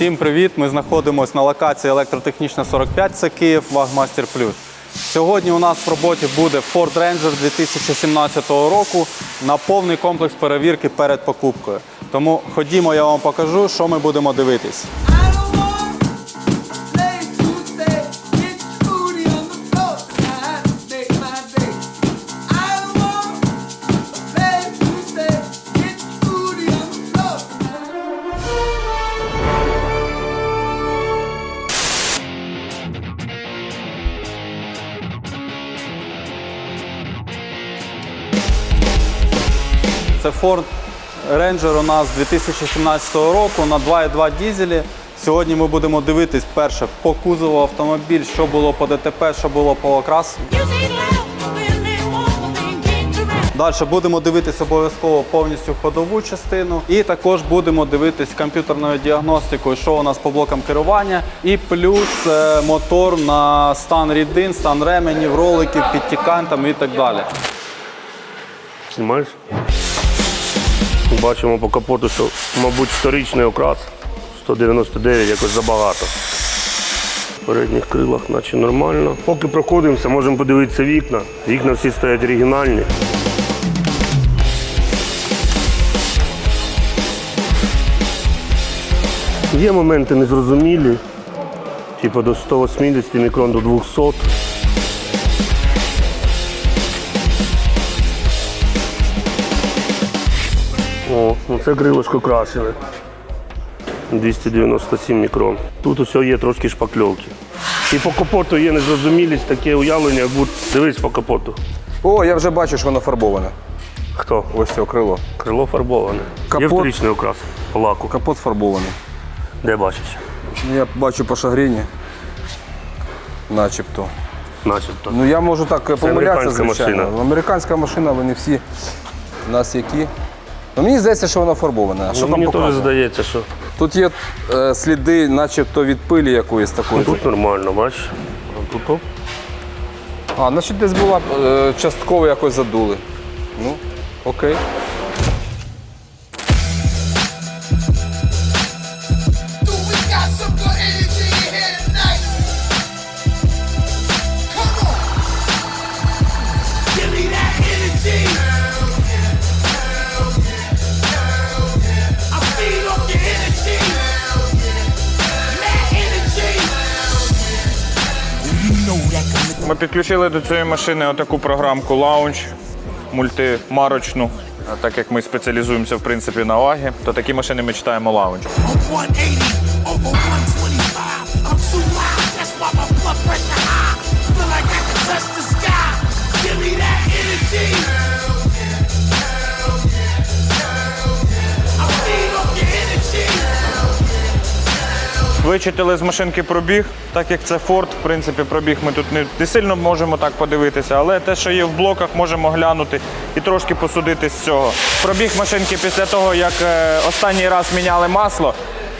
Всім привіт! Ми знаходимося на локації електротехнічна 45, це Київ Вагмастер Плюс. Сьогодні у нас в роботі буде Ford Ranger 2017 року на повний комплекс перевірки перед покупкою. Тому ходімо, я вам покажу, що ми будемо дивитись. Це Ford Ranger у нас 2017 року на 2,2 дізелі. Сьогодні ми будемо дивитись перше по кузову автомобіль, що було по ДТП, що було по окрасу. Далі будемо дивитись обов'язково повністю ходову частину, і також будемо дивитись комп'ютерною діагностикою, що у нас по блокам керування, і плюс е, мотор на стан рідин, стан ременів, роликів, підтікантам і так далі. Знімаєш? Бачимо по капоту, що, мабуть, вторичний окрас 199 якось забагато. В передніх крилах наче нормально. Поки проходимося, можемо подивитися вікна. Вікна всі стоять оригінальні. Є моменти незрозумілі, типу до 180 мікрон до 200. О, ну це крилишко крашене. 297 мікрон. Тут усе є трошки шпакльовки. І по капоту є незрозумілість, таке уявлення, як будь дивись по капоту. О, я вже бачу, що воно фарбоване. Хто? Ось це крило. Крило фарбоване. Є Капот. вторичний окрас по лаку. Капот фарбований. Де бачиш? Я бачу по шагріні. Начебто. Начебто. Ну я можу так е, помилятися, американська звичайно. машина. Американська машина, вони всі у нас які. Ну, мені здається, що вона фарбована. А що там мені теж здається, що Тут є е, сліди, начебто від пилі якоїсь такої. тут нормально, бачиш? А тут оп. А, значить десь була е, частково якось задули. Ну, окей. Ми підключили до цієї машини отаку програмку Lounge мультимарочну. Так як ми спеціалізуємося в принципі на вагі, то такі машини ми читаємо Lounge. Вичитали з машинки пробіг, так як це Ford, в принципі, пробіг ми тут не, не сильно можемо так подивитися, але те, що є в блоках, можемо глянути і трошки посудити з цього. Пробіг машинки після того, як е, останній раз міняли масло.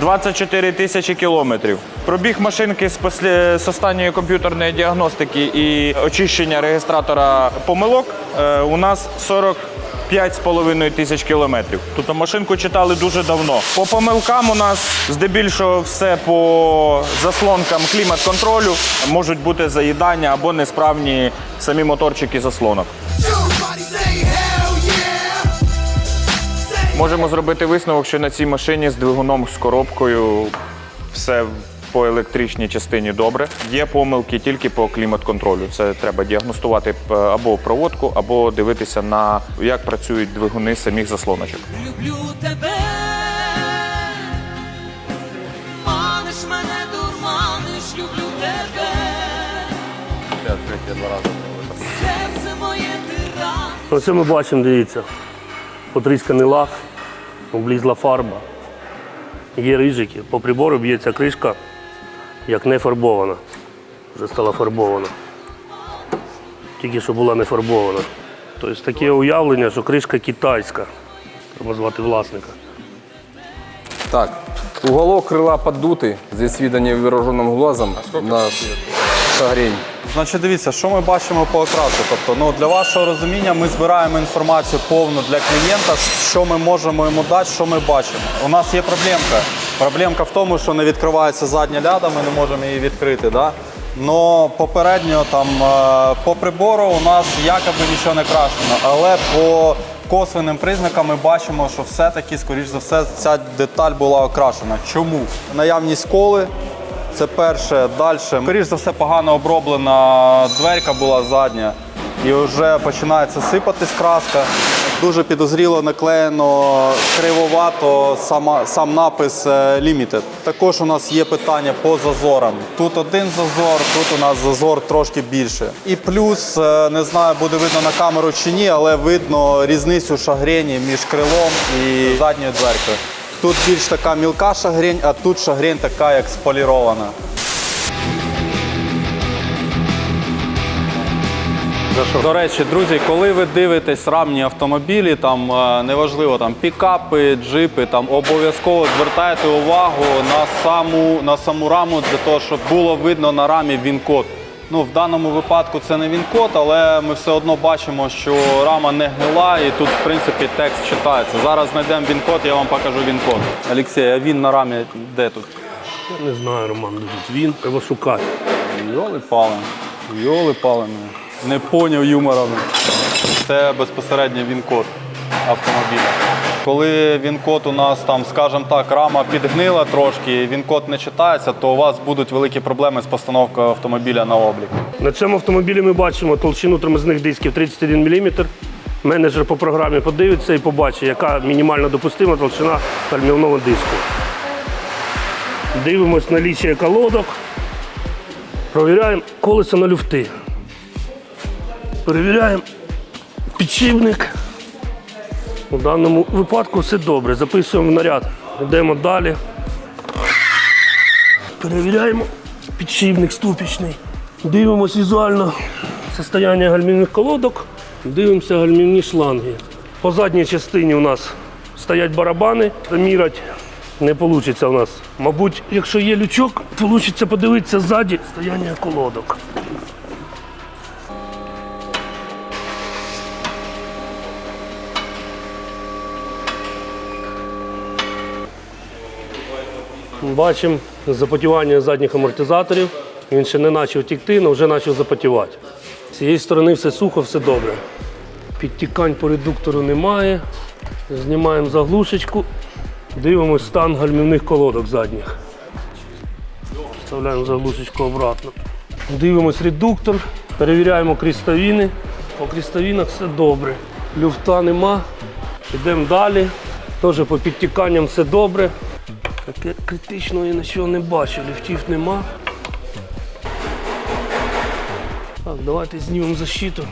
24 тисячі кілометрів. Пробіг машинки з, після, з останньої комп'ютерної діагностики і очищення реєстратора помилок е, у нас 40 5,5 тисяч кілометрів. Тобто машинку читали дуже давно. По помилкам у нас здебільшого все по заслонкам клімат-контролю можуть бути заїдання або несправні самі моторчики заслонок. Можемо зробити висновок, що на цій машині з двигуном з коробкою все по електричній частині добре. Є помилки тільки по клімат-контролю. Це треба діагностувати е, або проводку, або дивитися на як працюють двигуни самих заслоночок. Люблю тебе. Маниш мене, дурманиш, люблю тебе. Серце моє тиран. Оце ми бачимо, дивіться. Потрісканий лак, облізла фарба. Є рижики. По прибору б'ється кришка, як не фарбована. Вже стала фарбована. Тільки що була не фарбована. Тобто таке уявлення, що кришка китайська. Треба звати власника. Так. Уголок крила поддутий, здесь видно невооруженным глазом на шагрень. Значить, дивіться, що ми бачимо по окрасу. Тобто, ну для вашого розуміння, ми збираємо інформацію повну для клієнта, що ми можемо йому дати, що ми бачимо. У нас є проблемка. Проблемка в тому, що не відкривається задня ляда, ми не можемо її відкрити. Да? Но попередньо там е, по прибору у нас якоби нічого не крашено, але по косвенним признакам ми бачимо, що все-таки, скоріш за все, ця деталь була окрашена. Чому? Наявність коли. Це перше. Далі, скоріш за все, погано оброблена дверка була задня. І вже починається сипатись краска. Дуже підозріло наклеєно кривовато сама, сам напис е, Limited. Також у нас є питання по зазорам. Тут один зазор, тут у нас зазор трошки більше. І плюс, е, не знаю, буде видно на камеру чи ні, але видно різницю шагрені між крилом і задньою дверкою. Тут більш така мілка шагрень, а тут шагрень така, як сполірована. До речі, друзі, коли ви дивитесь рамні автомобілі, там е, неважливо там пікапи, джипи, там обов'язково звертайте увагу на саму на саму раму для того, щоб було видно на рамі він-код. Ну, в даному випадку це не він-код, але ми все одно бачимо, що рама не гнила і тут, в принципі, текст читається. Зараз знайдемо він-код, я вам покажу він-код. Олексій, а він на рамі де тут? Я не знаю, Роман, де тут він. Треба шукати. Йоли палим. Йоли палим. Не поняв юмора. Це безпосередньо він-код автомобіля. Коли він-код у нас там, скажімо так, рама підгнила трошки, він-код не читається, то у вас будуть великі проблеми з постановкою автомобіля на облік. На цьому автомобілі ми бачимо толщину тормозних дисків 31 мм. Менеджер по програмі подивиться і побачить, яка мінімально допустима толщина гальмівного диску. Дивимось наліччя колодок. Провіряємо колесо на люфти. Перевіряємо підшипник. У даному випадку все добре. Записуємо в наряд. Йдемо далі. Перевіряємо підшипник ступічний. Дивимось візуально состояння гальмівних колодок, дивимося гальмівні шланги. По задній частині у нас стоять барабани, заміряти не вийде у нас. Мабуть, якщо є лючок, вийде подивитися ззаді стояння колодок. Бачимо запотівання задніх амортизаторів. Він ще не почав тікти, але вже почав запотівати. З цієї сторони все сухо, все добре. Підтікань по редуктору немає. Знімаємо заглушечку, дивимося стан гальмівних колодок задніх. Вставляємо заглушечку обратно. Дивимось редуктор, перевіряємо крістовіни. По крістовінах все добре. Люфта нема. Йдемо далі. Теж по підтіканням все добре. Таке критичного я нічого не бачу, ліфтів нема. Так, давайте знімемо защиту.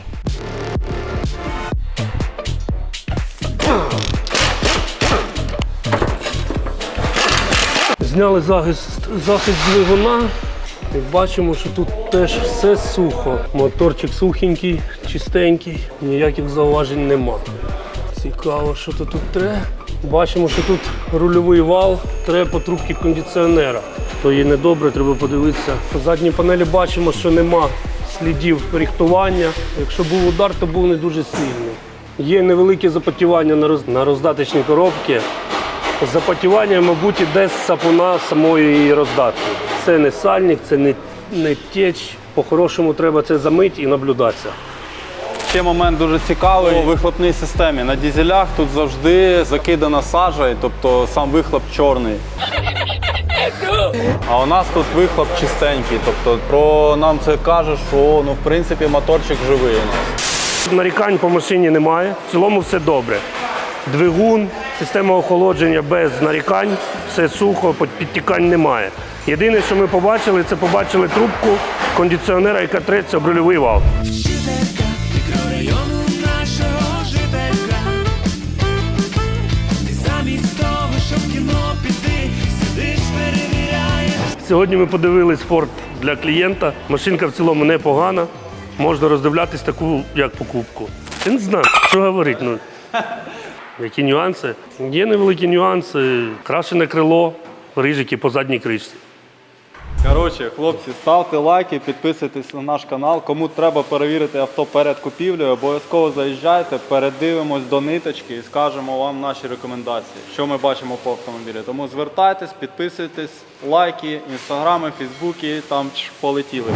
Зняли захист, захист двигуна. І бачимо, що тут теж все сухо. Моторчик сухенький, чистенький, ніяких зауважень нема. Цікаво, що то тут треба. Бачимо, що тут рульовий вал, треба по трубці кондиціонера. То є недобре, треба подивитися. По задній панелі бачимо, що нема слідів рихтування. Якщо був удар, то був не дуже сильний. Є невелике запотівання на роз- на роздаточній коробці. Запотівання, мабуть, іде з сапуна самої роздатки. Це не сальник, це не, не теч. По-хорошому треба це замити і наблюдатися. Ще момент дуже цікавий у вихлопній системі. На дізелях тут завжди закидана сажа, тобто сам вихлоп чорний. А у нас тут вихлоп чистенький. Тобто про нам це каже, що ну в принципі моторчик живий у нас. Нарікань по машині немає. В цілому все добре. Двигун, система охолодження без нарікань, все сухо, підтікань немає. Єдине, що ми побачили, це побачили трубку кондиціонера, яка треться об рульовий вал. Сьогодні ми подивились форт для клієнта. Машинка в цілому непогана. Можна роздивлятись таку, як покупку. Я не знаю, що говорити. Ну, які нюанси? Є невеликі нюанси. Крашене крило, рижики по задній кришці. Коротше, хлопці, ставте лайки, підписуйтесь на наш канал. Кому треба перевірити авто перед купівлею, обов'язково заїжджайте, передивимось до ниточки і скажемо вам наші рекомендації, що ми бачимо по автомобілі. Тому звертайтесь, підписуйтесь, лайки, інстаграми, фейсбуки, там полетіли.